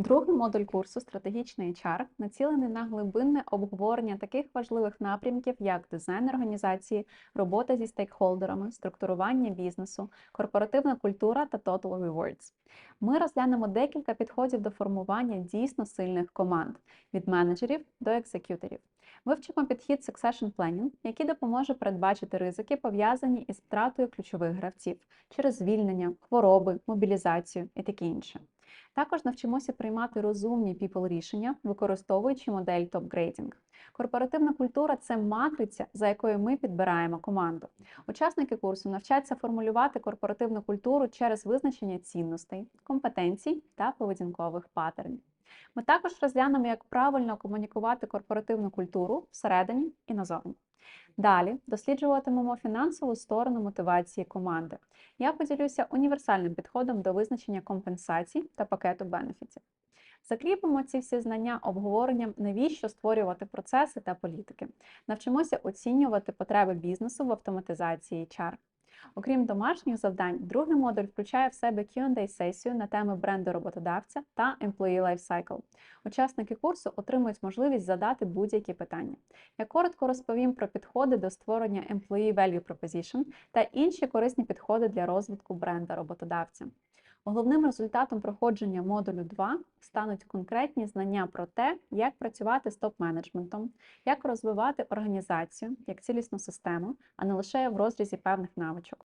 Другий модуль курсу Стратегічний HR націлений на глибинне обговорення таких важливих напрямків, як дизайн організації, робота зі стейкхолдерами, структурування бізнесу, корпоративна культура та Total Rewards. Ми розглянемо декілька підходів до формування дійсно сильних команд від менеджерів до екзекюторів. Вивчимо підхід Succession Planning, який допоможе передбачити ризики, пов'язані із втратою ключових гравців через звільнення, хвороби, мобілізацію і таке інше. Також навчимося приймати розумні people рішення, використовуючи модель топ-грейдінг. Корпоративна культура це матриця, за якою ми підбираємо команду. Учасники курсу навчаться формулювати корпоративну культуру через визначення цінностей, компетенцій та поведінкових паттернів. Ми також розглянемо, як правильно комунікувати корпоративну культуру всередині і назовні. Далі досліджуватимемо фінансову сторону мотивації команди. Я поділюся універсальним підходом до визначення компенсацій та пакету бенефітів. Закріпимо ці всі знання обговоренням, навіщо створювати процеси та політики. Навчимося оцінювати потреби бізнесу в автоматизації HR. Окрім домашніх завдань, другий модуль включає в себе Q&A-сесію на теми бренду роботодавця та Employee Life Cycle. Учасники курсу отримують можливість задати будь-які питання. Я коротко розповім про підходи до створення Employee Value Proposition та інші корисні підходи для розвитку бренда роботодавця. Головним результатом проходження модулю 2 стануть конкретні знання про те, як працювати з топ-менеджментом, як розвивати організацію як цілісну систему, а не лише в розрізі певних навичок.